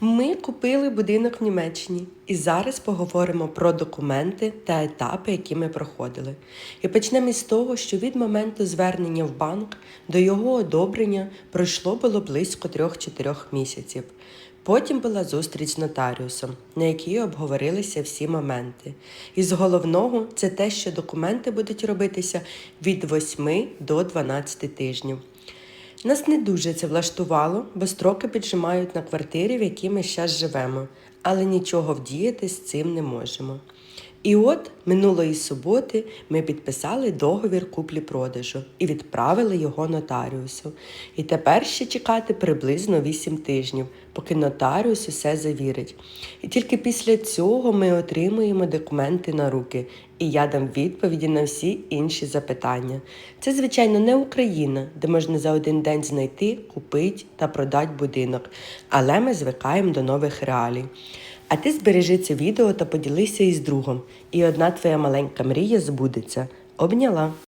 Ми купили будинок в Німеччині і зараз поговоримо про документи та етапи, які ми проходили. І почнемо із того, що від моменту звернення в банк до його одобрення пройшло було близько 3-4 місяців. Потім була зустріч з нотаріусом, на якій обговорилися всі моменти. І з головного це те, що документи будуть робитися від 8 до 12 тижнів. Нас не дуже це влаштувало, бо строки піджимають на квартирі, в якій ми зараз живемо, але нічого вдіяти з цим не можемо. І от минулої суботи ми підписали договір куплі-продажу і відправили його нотаріусу. І тепер ще чекати приблизно 8 тижнів, поки нотаріус усе завірить. І тільки після цього ми отримуємо документи на руки, і я дам відповіді на всі інші запитання. Це, звичайно, не Україна, де можна за один день знайти, купити та продати будинок, але ми звикаємо до нових реалій. А ти збережи це відео та поділися із другом, і одна твоя маленька мрія збудеться. Обняла.